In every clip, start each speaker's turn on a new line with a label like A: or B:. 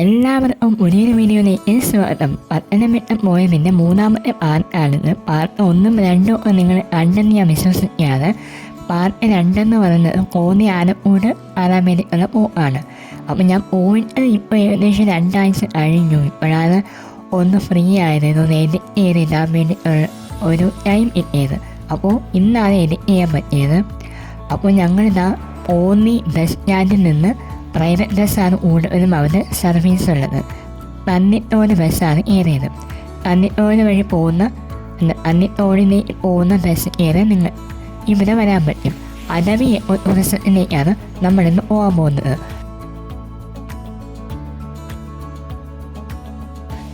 A: എല്ലാവർക്കും പുതിയൊരു വീഡിയോയിലേക്ക് സ്വാഗതം. പത്തനംതിട്ട പോയതിന്റെ മൂന്നാമത്തെ പാർട്ടാണിത് പാർട്ട് ഒന്നും രണ്ടും ഒക്കെ നിങ്ങൾ കണ്ടെന്ന് ഞാൻ വിശ്വസിക്കുകയാണ്. പാർട്ട് രണ്ടെന്ന് പറയുന്നത് കോന്നി ആലപ്പൂട് കാണാൻ പോ ആണ് അപ്പം ഞാൻ പോയിട്ട് ഇപ്പോൾ ഏകദേശം രണ്ടാഴ്ച കഴിഞ്ഞു. ഇപ്പോഴാണ് ഒന്ന് ഫ്രീ ആയത്. ഇതൊന്ന് എഡിറ്റ് ചെയ്തിടാൻ വേണ്ടി ഒരു ടൈം കിട്ടിയത്. അപ്പോൾ ഇന്നാണ് എഡിറ്റ് ചെയ്യാൻ പറ്റിയത്. അപ്പോൾ ഞങ്ങളിതാ കോന്നി ബസ് സ്റ്റാൻഡിൽ നിന്ന് പ്രൈവറ്റ് ബസ്സാണ് കൂടുതലും അവിടെ സർവീസ് ഉള്ളത്. പന്നിത്തോട് ബസ്സാണ് ഏറിയത് പന്നിത്തോട് വഴി പോകുന്ന പന്നിത്തോടിലേക്ക് പോകുന്ന ബസ് ഏറെ നിങ്ങൾ ഇവിടെ വരാൻ പറ്റും. അടവി ടൂറിസത്തിലേക്കാണ് നമ്മളിന്ന് പോകാൻ പോകുന്നത്.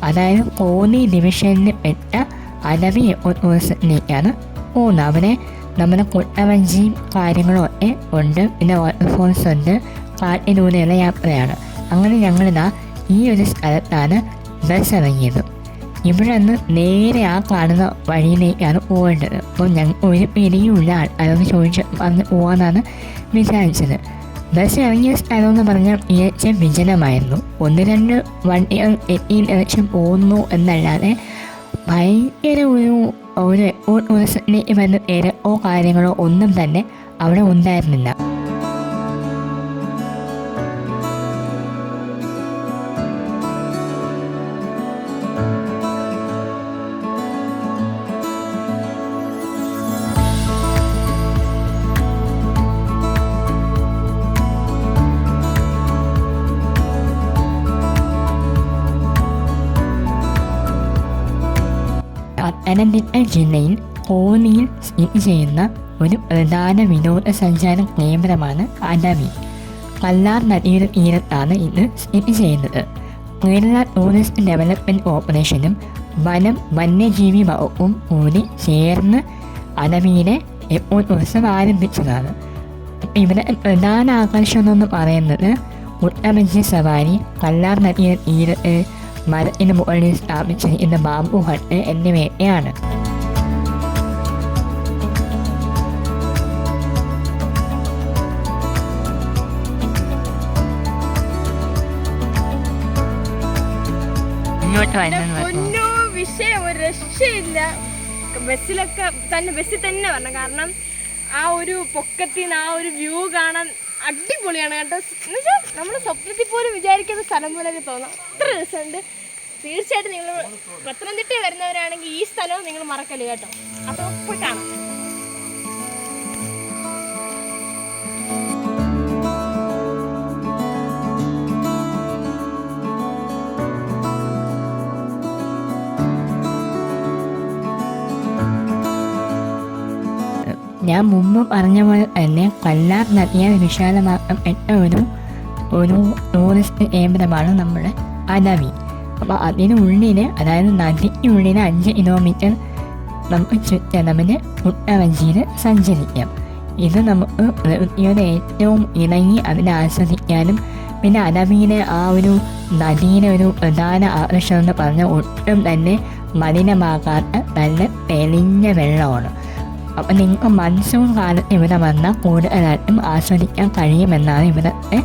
A: അതായത് കോന്നി ഡിവിഷനിൽ പെട്ട അടവി ടൂറിസത്തിലേക്കാണ് പോകുന്നത്. അവിടെ നമ്മുടെ കുട്ടവഞ്ചിയും കാര്യങ്ങളും ഒക്കെ ഉണ്ട്. പിന്നെ വാട്ടർഫോൾസ് ഉണ്ട് കാട്ടിലൂടെയുള്ള യാത്രയാണ് അങ്ങനെ ഞങ്ങളിതാ ഈ ഒരു സ്ഥലത്താണ് ബസ് ഇറങ്ങിയത്. ഇവിടെ നിന്ന് നേരെ ആ കാണുന്ന വഴിയിലേക്കാണ് പോകേണ്ടത്. അപ്പോൾ ഞങ്ങൾ ഒരു പിടിയുള്ള ആൾക്കാരോട് ചോദിച്ച് പറഞ്ഞ് പോകാനാണ് വിചാരിച്ചത്. ബസ് ഇറങ്ങിയ സ്ഥലം എന്ന് പറഞ്ഞാൽ തികച്ചും വിജനമായിരുന്നു. ഒന്ന് രണ്ട് വണ്ടികൾ എത്തിയിൽ ഇറച്ചും പോകുന്നു എന്നല്ലാതെ ഭയങ്കര ഒരു ഒരു ഒരു ദിവസത്തിലേക്ക് വന്ന് തിരക്കോ കാര്യങ്ങളോ ഒന്നും തന്നെ അവിടെ ഉണ്ടായിരുന്നില്ല. ജില്ലയിൽ കോന്നിയിൽ സ്ഥിതി ചെയ്യുന്ന ഒരു പ്രധാന വിനോദസഞ്ചാര കേന്ദ്രമാണ് അനവി കല്ലാർ നദിയുടെ തീരത്താണ് ഇത് സ്ഥിതി ചെയ്യുന്നത്. കേരള ടൂറിസ്റ്റ് ഡെവലപ്മെന്റ് കോർപ്പറേഷനും വനം വന്യജീവി വകുപ്പും കൂടി ചേർന്ന് അനവിയിലെ എപ്പോൾ ഉത്സവം ആരംഭിച്ചതാണ്. ഇവിടെ പ്രധാന ആകർഷണം എന്ന് പറയുന്നത് ഉട്ടമഞ്ചി സവാരി കല്ലാർ നദിയുടെ തീരത്ത് മരത്തിന് മുകളിൽ സ്ഥാപിച്ചിരിക്കുന്ന ബാമ്പു ഹട്ട് എന്നിവയൊക്കെയാണ്
B: വിഷയം ഒരു രക്ഷയില്ല. ബസ്സിലൊക്കെ തന്നെ ബസ്സിൽ തന്നെ വരണം. കാരണം ആ ഒരു പൊക്കത്തിൽ നിന്ന് ആ ഒരു വ്യൂ കാണാൻ അടിപൊളിയാണ് കേട്ടോ. എന്നുവെച്ചാൽ നമ്മൾ സ്വപ്നത്തിൽ പോലും വിചാരിക്കുന്ന സ്ഥലം പോലെ തോന്നാം. അത്ര രസമുണ്ട്. തീർച്ചയായിട്ടും നിങ്ങൾ പത്തനംതിട്ട വരുന്നവരാണെങ്കിൽ ഈ സ്ഥലവും നിങ്ങൾ മറക്കല്ലേ കേട്ടോ. അപ്പോൾ പോയി കാണാം.
A: ഞാൻ മുമ്പ് പറഞ്ഞ പോലെ തന്നെ കല്ലാർ നദിയെ എന്ന ഒരു ഒരു ടൂറിസ്റ്റ് കേന്ദ്രമാണ് നമ്മുടെ അടവി അപ്പോൾ അതിനുള്ളിൽ അതായത് നദിക്കുള്ളിൽ അഞ്ച് കിലോമീറ്റർ നമുക്ക് ചുറ്റളവിന് കുട്ടവഞ്ചിയിൽ സഞ്ചരിക്കാം. ഇത് നമുക്ക് പ്രകൃതിയുടെ ഏറ്റവും ഇണങ്ങി അതിനെ ആസ്വദിക്കാനും പിന്നെ അടവിയിലെ ആ ഒരു നദിയിലെ ഒരു പ്രധാന ആകർഷണം എന്ന് പറഞ്ഞാൽ ഒട്ടും തന്നെ മലിനമാകാത്ത നല്ല തെളിഞ്ഞ വെള്ളമാണ്. അപ്പം നിങ്ങൾക്ക് മൺസൂൺ കാലത്ത് ഇവിടെ വന്നാൽ കൂടുതലായിട്ടും ആസ്വദിക്കാൻ കഴിയുമെന്നാണ് ഇവിടുത്തെ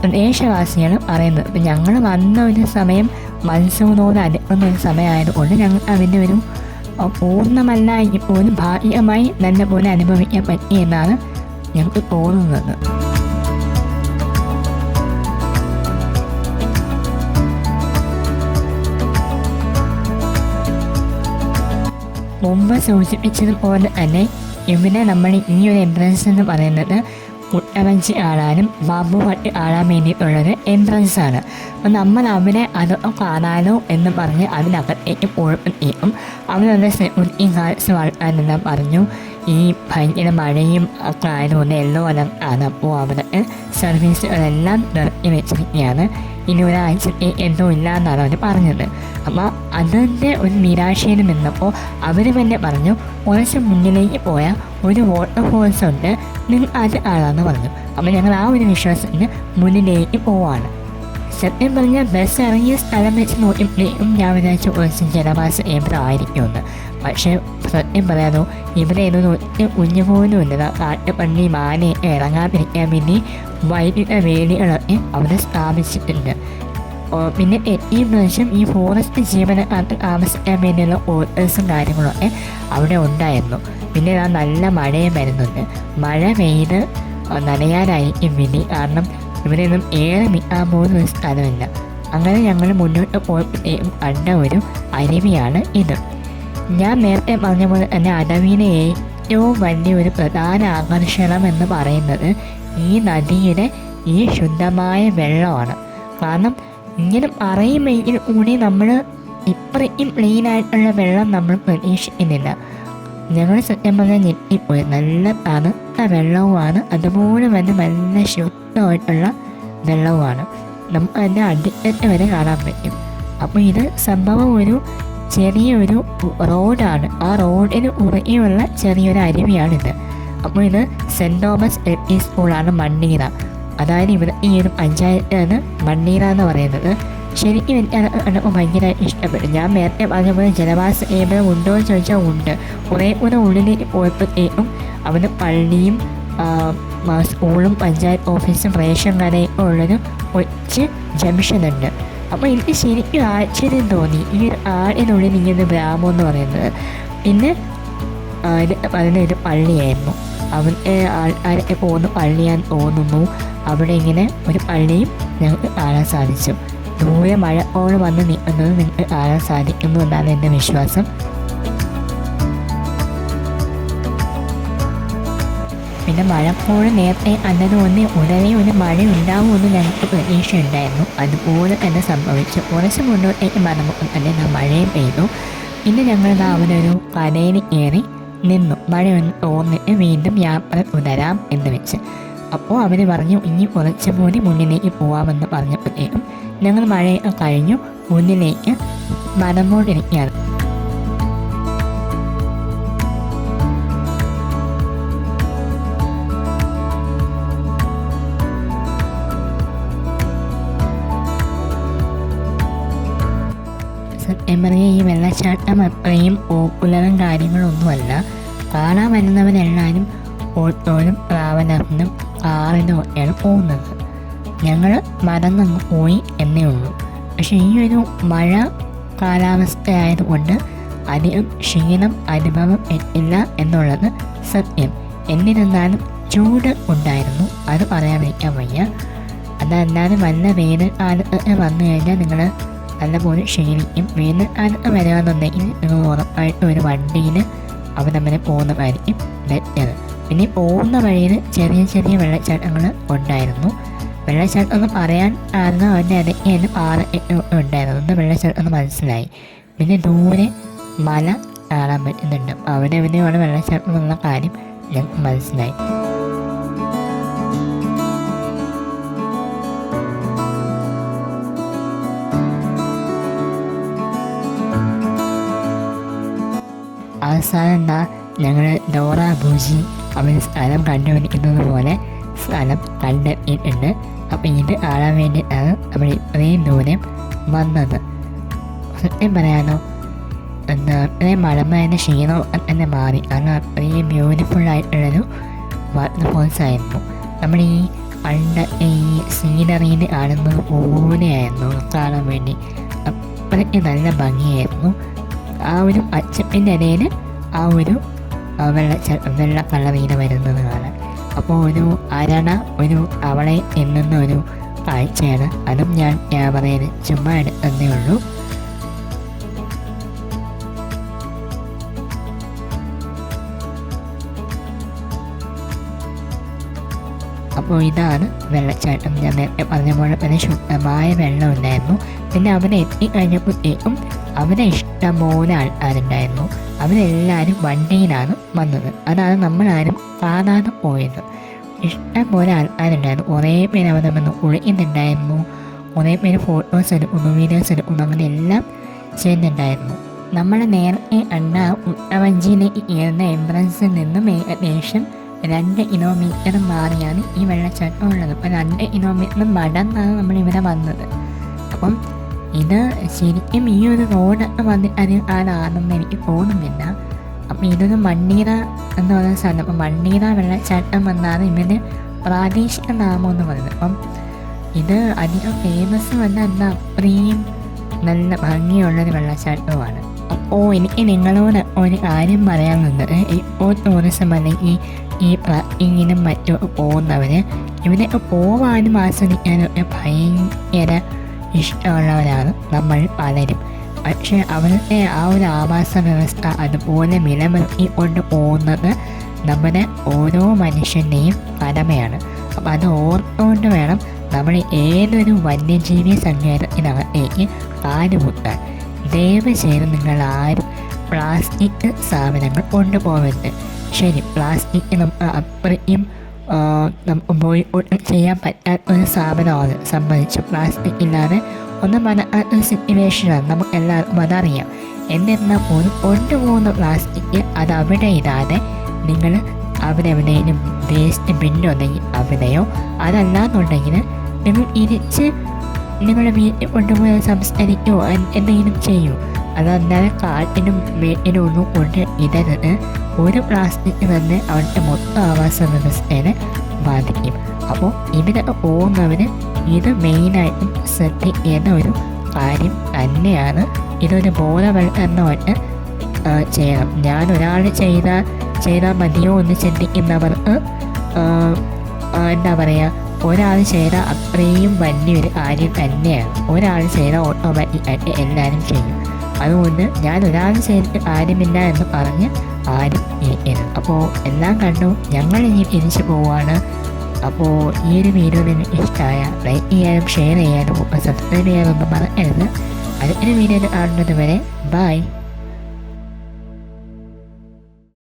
A: പ്രദേശവാസികൾ പറയുന്നത് അപ്പം ഞങ്ങൾ വന്ന ഒരു സമയം മൺസൂണോട് അടുക്കുന്ന ഒരു സമയമായതുകൊണ്ട് ഞങ്ങൾ അതിന്റെ ഒരു പൂർണമല്ല എങ്കിൽ പോലും ഭാഗികമായി നല്ല പോലെ അനുഭവിക്കാൻ പറ്റി എന്നാണ് ഞങ്ങൾക്ക് തോന്നുന്നത്. മുമ്പ് സൂചിപ്പിച്ചതുപോലെ തന്നെ ഇവിടെ നമ്മൾ ഈ ഒരു എൻട്രൻസ് എന്ന് പറയുന്നത് കുട്ടവഞ്ചി ആടാനും ബാബു പട്ടി ആടാൻ വേണ്ടിയിട്ടുള്ളൊരു എൻട്രൻസ് ആണ്. അപ്പം നമ്മൾ അവിടെ അതൊക്കെ കാണാനോ എന്ന് പറഞ്ഞ് അതിനകത്തേക്ക് പോയപ്പോഴത്തേക്കും അവരുടെ സെക്യൂരിറ്റി ഗാർഡ്സ് വളർത്താനെന്ന് പറഞ്ഞു. ഈ ഭയങ്കര മഴയും ഒക്കെ ആയതുകൊണ്ട് യെല്ലോ അലർട്ടാണ് അപ്പോൾ അവിടെ സർവീസുകളെല്ലാം നിർത്തി വെച്ചിരിക്കുകയാണ്. ഇനി ഒരാഴ്ച എന്തോ ഇല്ല എന്നാണ് അവർ പറഞ്ഞത് അപ്പോൾ അതിന്റെ ഒരു നിരാശയിൽ നിന്നപ്പോൾ അവർ തന്നെ പറഞ്ഞു കുറച്ച് മുന്നിലേക്ക് പോയ ഒരു വാട്ടർഫോൾസ് ഉണ്ട്. നിങ്ങൾ അത് ആളാന്ന് പറഞ്ഞു. അപ്പോൾ ഞങ്ങൾ ആ ഒരു വിശ്വാസത്തിന് മുന്നിലേക്ക് പോവാണ്. സത്യം പറഞ്ഞാൽ ബസ് ഇറങ്ങിയ സ്ഥലം വെച്ച് നോക്കിയപ്പോഴേക്കും ഞാൻ വിചാരിച്ച കുറച്ച് ജനവാസ കേന്ദ്രം ആയിരിക്കുമെന്ന് പക്ഷേ സത്യം പറയാനോ ഇവിടെ നോക്കി കുഞ്ഞു പോലും കാട്ടുപള്ളി മാനയൊക്കെ ഇറങ്ങാതിരിക്കാൻ വേണ്ടി വൈദ്യുത വേലികളൊക്കെ അവിടെ സ്ഥാപിച്ചിട്ടുണ്ട്. പിന്നെ ഈ പ്രാവശ്യം ഈ ഫോറസ്റ്റ് ജീവനക്കാർക്ക് താമസിക്കാൻ വേണ്ടിയുള്ള ഓർഡേഴ്സും കാര്യങ്ങളൊക്കെ അവിടെ ഉണ്ടായിരുന്നു. പിന്നെ ആ നല്ല മഴയും വരുന്നുണ്ട്. മഴ പെയ്ത് നനയാനായിരിക്കും പിന്നെ കാരണം ഇവിടെ നിന്നും ഏറെ നിൽക്കാൻ പോകുന്ന ഒരു സ്ഥലമില്ല. അങ്ങനെ ഞങ്ങൾ മുന്നോട്ട് പോയപ്പോഴത്തേക്കും കണ്ട ഒരു അരുവിയാണ് ഇത്. ഞാൻ നേരത്തെ പറഞ്ഞ പോലെ തന്നെ അടവിനെ ഏറ്റവും വലിയൊരു പ്രധാന ആകർഷണം എന്ന് പറയുന്നത് ഈ നദിയുടെ ഈ ശുദ്ധമായ വെള്ളമാണ്. കാരണം ഇങ്ങനെ പറയുമെങ്കിൽ കൂടി നമ്മൾ ഇത്രയും ക്ലീനായിട്ടുള്ള വെള്ളം നമ്മൾ പ്രതീക്ഷിക്കുന്നില്ല. ഞങ്ങൾ സത്യം പറഞ്ഞാൽ ഞെട്ടിപ്പോയി. നല്ല തണുത്ത വെള്ളവുമാണ്. അതുപോലെ തന്നെ നല്ല ശുദ്ധമായിട്ടുള്ള വെള്ളവുമാണ്. നമുക്ക് അതിന്റെ അടിത്തട്ട് വരെ കാണാൻ പറ്റും. അപ്പോൾ ഇത് സംഭവം ഒരു ചെറിയൊരു റോഡാണ്. ആ റോഡിന് ഉറങ്ങിയുള്ള ചെറിയൊരു അരുവിയാണിത്. അപ്പോൾ ഇത് സെന്റ് തോമസ് എൽ പി സ്കൂളാണ് മണ്ണീറ. അതായത് ഇവിടെ ഈ ഒരു പഞ്ചായത്താണ് മണ്ണീറ എന്ന് പറയുന്നത്. ശരിക്കും എനിക്ക് ഭയങ്കര ഇഷ്ടപ്പെട്ടു. ഞാൻ നേരത്തെ പറഞ്ഞ പോലെ ജനവാസ കേന്ദ്രം ഉണ്ടോ എന്ന് ചോദിച്ചാൽ ഉണ്ട്. കുറേ കൂടെ ഉള്ളിലേക്ക് പോയപ്പോഴത്തേക്കും അവിടെ പള്ളിയും സ്കൂളും പഞ്ചായത്ത് ഓഫീസും റേഷൻ കടയും ഉള്ളൊരു ഒച്ച് ജംഗ്ഷൻ ഉണ്ട് അപ്പോൾ എനിക്ക് ശരിക്കും ആശ്ചര്യം തോന്നി. ഈ ഒരു ആടിനുള്ളിൽ ഇങ്ങനെ ഗ്രാമം എന്ന് പറയുന്നത്. പിന്നെ ഒരു പള്ളിയായിരുന്നു. അവൻ ആരൊക്കെ പോകുന്ന? പള്ളിയാൻ തോന്നുന്നു. അവിടെ ഇങ്ങനെ ഒരു പള്ളിയും ഞങ്ങൾക്ക് കാണാൻ സാധിച്ചു. ദൂരെ മഴക്കോട് വന്ന് നിൽക്കുന്നത് നിങ്ങൾക്ക് കാണാൻ സാധിക്കുന്നു എന്നാണ് എന്റെ വിശ്വാസം. പിന്നെ മഴക്കോട് നേരത്തെ അന്നത് ഒന്ന് ഉടനെ ഒരു മഴ ഉണ്ടാവുമെന്ന് ഞങ്ങൾക്ക് പ്രതീക്ഷയുണ്ടായിരുന്നു. അതുപോലെ തന്നെ സംഭവിച്ചു കുറച്ച് മുന്നോട്ടേക്ക് മണമുഖം തന്നെ നാം മഴയും പെയ്തു. പിന്നെ ഞങ്ങൾ അവനൊരു കരയിൽ കയറി നിന്നു. മഴയൊന്ന് തോന്നിട്ട് വീണ്ടും യാത്ര തുടരാം എന്ന് വെച്ച്. അപ്പോൾ അവർ പറഞ്ഞു ഇനി കുറച്ച് കൂടി മുന്നിലേക്ക് പോവാമെന്ന് പറഞ്ഞപ്പോഴത്തേക്കും ഞങ്ങൾ മഴയൊക്കെ കഴിഞ്ഞു. മുന്നിലേക്ക് മറന്നുകൊണ്ടിരിക്കുകയാണ് സത്യം പറഞ്ഞാൽ ഈ വെള്ളച്ചാട്ടം അത്രയും പോപ്പുലറും കാര്യങ്ങളൊന്നുമല്ല. കാണാൻ വരുന്നവരെല്ലാവരും ഓട്ടോയിലും ട്രാവലറിനും കാറിനും ഒക്കെയാണ് പോകുന്നത്. ഞങ്ങൾ മറന്നങ്ങ് പോയി എന്നേ ഉള്ളൂ. പക്ഷേ ഈ ഒരു മഴ കാലാവസ്ഥയായതുകൊണ്ട് അധികം ക്ഷീണം അനുഭവം എത്തില്ല എന്നുള്ളത് സത്യം. എന്നിരുന്നാലും ചൂട് ഉണ്ടായിരുന്നു. അത് പറയാതിരിക്കാൻ വയ്യ അതല്ലാതെ വല്ല വേനൽക്കാലത്ത് വന്നു കഴിഞ്ഞാൽ നിങ്ങൾ നല്ലപോലെ ക്ഷീണിക്കും വേനൽക്കാലത്ത് വരാമെന്നുണ്ടെങ്കിൽ നിങ്ങൾ ഉറപ്പായിട്ട് ഒരു വണ്ടിയിൽ അവരവരെ പോകുന്നതായിരിക്കും ബെറ്റർ പിന്നെ പോകുന്ന വഴിയിൽ ചെറിയ ചെറിയ വെള്ളച്ചാട്ടങ്ങൾ ഉണ്ടായിരുന്നു. വെള്ളച്ചാട്ടം എന്ന് പറയാൻ കാരണം അവന്റെ ഇടയ്ക്ക് ഒക്കെ ഉണ്ടായിരുന്നു. ഒന്ന് വെള്ളച്ചാട്ടം എന്ന് മനസ്സിലായി. പിന്നെ ദൂരെ മല കാണാൻ പറ്റുന്നുണ്ട്. അവിടെ എവിടെയാണ് വെള്ളച്ചാട്ടം എന്നുള്ള കാര്യം ഞങ്ങൾക്ക് മനസ്സിലായി. എന്താ ഞങ്ങൾ ഡോറ ബൂജി അവർ സ്ഥലം കണ്ടുപിടിക്കുന്നത് പോലെ സ്ഥലം കണ്ടെത്തിയിട്ടുണ്ട് അപ്പോൾ ഇത് ആളാൻ വേണ്ടിയിട്ടാണ് നമ്മൾ ഇത്രയും ദൂരം വന്നത്. സത്യം പറയാനോ എന്താ അത്രയും മഴമേന്റെ ക്ഷീണം തന്നെ മാറി. കാരണം അത്രയും ബ്യൂട്ടിഫുൾ ആയിട്ടുള്ളൊരു വാട്ടർഫോൾസ് ആയിരുന്നു. നമ്മൾ ഈ പണ്ട് ഈ സീനറിയിൽ കാണുന്നത് പോലെയായിരുന്നു കാണാൻ വേണ്ടി. അത്രയ്ക്ക് നല്ല ഭംഗിയായിരുന്നു. ആ ഒരു അച്ചപ്പിന്റെ ഇടയിൽ ആ ഒരു വെള്ള വെള്ള കളറിൽ വരുന്നത് കാണാൻ അപ്പോൾ ഒരു അരണ ഒരു അവളെ എന്നുന്ന ഒരു കാഴ്ചയാണ് അതും ഞാൻ ക്യാമറയിൽ ചുമ്മാ എടുത്തതേ ഉള്ളൂ. അപ്പോൾ ഇതാണ് വെള്ളച്ചാട്ടം. ഞാൻ നേരത്തെ പറഞ്ഞ പോലെ തന്നെ ശുദ്ധമായ വെള്ളം ഉണ്ടായിരുന്നു. പിന്നെ അവിടെ എത്തിക്കഴിഞ്ഞപ്പോഴത്തേക്കും അവിടെ ഇഷ്ടംപോലെ ആളുണ്ടായിരുന്നു അവരെല്ലാവരും വണ്ടിയിലാണ് വന്നത്. അതാണ് നമ്മളാരും കാണാതെ പോയത്. ഇഷ്ടം പോലെ ആൾക്കാരുണ്ടായിരുന്നു കുറേ പേര് അവൻ വന്ന് കുളിക്കുന്നുണ്ടായിരുന്നു കുറേ പേര് ഫോട്ടോസ് എടുക്കുന്നു വീഡിയോസ് എടുക്കുന്നു അങ്ങനെ എല്ലാം ചെയ്യുന്നുണ്ടായിരുന്നു. നമ്മൾ നേരത്തെ കണ്ട ഉട്ടവഞ്ചിയിലേക്ക് ഉയർന്ന എംബ്രൻസിൽ നിന്നും ഏകദേശം രണ്ട് കിലോമീറ്റർ മാറിയാണ് ഈ വെള്ളച്ചാട്ടം ഉള്ളത്. അപ്പം രണ്ട് കിലോമീറ്റർ മടന്നാണ് നമ്മൾ ഇവിടെ വന്നത്. അപ്പം ഇത് ശരിക്കും ഈ ഒരു റോഡ് വന്ന് അത് ആണെന്ന് എനിക്ക് തോന്നുന്നില്ല. അപ്പം ഇതൊരു മണ്ണീറ എന്ന് പറയുന്ന സ്ഥലം. അപ്പം മണ്ണീറ വെള്ളച്ചാട്ടം എന്നാണ് ഇവന് പ്രാദേശിക നാമം എന്ന് പറയുന്നത്. അപ്പം ഇത് അധികം ഫേമസ് അല്ല എന്നാൽ അത്രയും നല്ല ഭംഗിയുള്ളൊരു വെള്ളച്ചാട്ടവുമാണ് അപ്പോൾ എനിക്ക് നിങ്ങളോട് ഒരു കാര്യം പറയാനുണ്ട് ഇപ്പോൾ ടൂറിസം അല്ലെങ്കിൽ ഈ ട്രക്കിങ്ങിനും മറ്റും പോകുന്നവർ ഇവിടെയൊക്കെ പോവാനും ആസ്വദിക്കാനും ഒക്കെ ഭയങ്കര ഇഷ്ടമുള്ളവരാണ് നമ്മൾ പലരും. പക്ഷേ അവരുടെ ആ ഒരു ആവാസ വ്യവസ്ഥ അതുപോലെ നിലനിർത്തി കൊണ്ട് പോകുന്നത് നമ്മുടെ ഓരോ മനുഷ്യന്റെയും കടമയാണ് അപ്പം അത് ഓർത്തുകൊണ്ട് വേണം നമ്മൾ ഏതൊരു വന്യജീവി സങ്കേതത്തിനകത്തേക്ക് കാലുമുട്ടാൻ ദയവ് ചെയ്ത് നിങ്ങൾ ആരും പ്ലാസ്റ്റിക് സാധനങ്ങൾ കൊണ്ടുപോകരുത്. ശരി പ്ലാസ്റ്റിക് നമുക്ക് അത്രയും ചെയ്യാൻ പറ്റാത്ത ഒരു സ്ഥാപനമാണ് സംബന്ധിച്ച് പ്ലാസ്റ്റിക് ഇല്ലാതെ ഒന്ന് മനസ്സിലാക്കുന്ന സിറ്റുവേഷനാണ് നമുക്ക് എല്ലാവർക്കും അതറിയാം. എന്നിരുന്നാൽ പോലും കൊണ്ടുപോകുന്ന പ്ലാസ്റ്റിക് അത് അവിടെ ഇടാതെ നിങ്ങൾ അവരെവിടെയും വേസ്റ്റ് ബിന്നുണ്ടെങ്കിൽ അവിടെയോ അതല്ലാന്നുണ്ടെങ്കിൽ നിങ്ങൾ ഇരിച്ച് നിങ്ങളുടെ വീട്ടിൽ കൊണ്ടുപോയി സംസ്കരിക്കുകയോ എന്തെങ്കിലും ചെയ്യൂ. അതല്ലാതെ കാട്ടിനും വീട്ടിനും ഒന്നും കൊണ്ട് ഇടരുത്. ഒരു പ്ലാസ്റ്റിക് തന്നെ അവിടുത്തെ മൊത്തം ആവാസ വ്യവസ്ഥയെ ബാധിക്കും. അപ്പോൾ ഇതിനൊക്കെ പോകുന്നവർ ഇത് മെയിനായിട്ടും ശ്രദ്ധിക്കേണ്ട ഒരു കാര്യം തന്നെയാണ്. ഇതൊരു ബോധവൽക്കരണമായിട്ട് ചെയ്യണം. ഞാൻ ഒരാൾ ചെയ്താൽ ചെയ്താൽ മതിയോ എന്ന് ചിന്തിക്കുന്നവർക്ക് എന്താ പറയുക ഒരാൾ ചെയ്ത അത്രയും വലിയൊരു കാര്യം തന്നെയാണ്. ഒരാൾ ചെയ്താൽ ഓട്ടോമാറ്റിക്കായിട്ട് എല്ലാവരും ചെയ്യും. അതുകൊണ്ട് ഞാൻ ഒരാൾ ചെയ്തിട്ട് കാര്യമില്ല എന്ന് പറഞ്ഞ് ആരും? അപ്പോൾ എല്ലാം കണ്ടു. ഞങ്ങൾ ഇനി തിരിച്ചു പോവുകയാണ് അപ്പോൾ ഈ ഒരു വീഡിയോ നിങ്ങൾക്ക് ഇഷ്ടമായ ലൈക്ക് ചെയ്യാനും ഷെയർ ചെയ്യാനും സബ്സ്ക്രൈബ് ചെയ്യാനൊന്നും മറക്കരുത്. അടുത്തൊരു വീഡിയോയിൽ കാണുന്നത് വരെ ബൈ